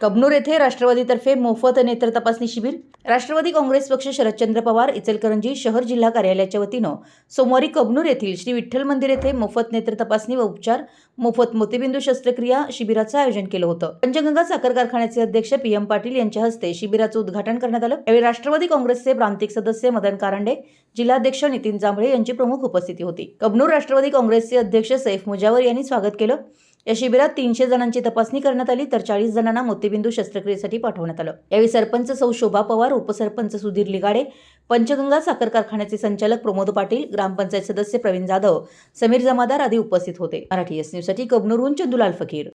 कबनूर येथे राष्ट्रवादीतर्फे मोफत नेत्र तपासणी शिबिर. राष्ट्रवादी काँग्रेस पक्ष शरदचंद्र पवार इचलकरंजी शहर जिल्हा कार्यालयाच्या वतीनं सोमवारी कबनूर येथील श्री विठ्ठल मंदिर येथे मोफत नेत्र तपासणी व उपचार मोफत मोतीबिंदू शस्त्रक्रिया शिबिराचं आयोजन केलं होतं. पंचगंगा साखर कारखान्याचे अध्यक्ष पी एम पाटील यांच्या हस्ते शिबिराचं उद्घाटन करण्यात आलं. यावेळी राष्ट्रवादी काँग्रेसचे प्रांतिक सदस्य मदन कारंडे जिल्हाध्यक्ष नितीन जांभळे यांची प्रमुख उपस्थिती होती. कबनूर राष्ट्रवादी काँग्रेसचे अध्यक्ष सैफ मुजावर यांनी स्वागत केलं. या शिबिरात तीनशे जणांची तपासणी करण्यात आली तर चाळीस जणांना मोतीबिंदू शस्त्रक्रियेसाठी पाठवण्यात आलं. यावेळी सरपंच सौ शोभा पवार उपसरपंच सुधीर लिगाडे पंचगंगा साखर कारखान्याचे संचालक प्रमोद पाटील ग्रामपंचायत सदस्य प्रवीण जाधव समीर जमादार आदी उपस्थित होते. मराठी एस न्यूजसाठी कबनूरहून चंदुलाल फकीर.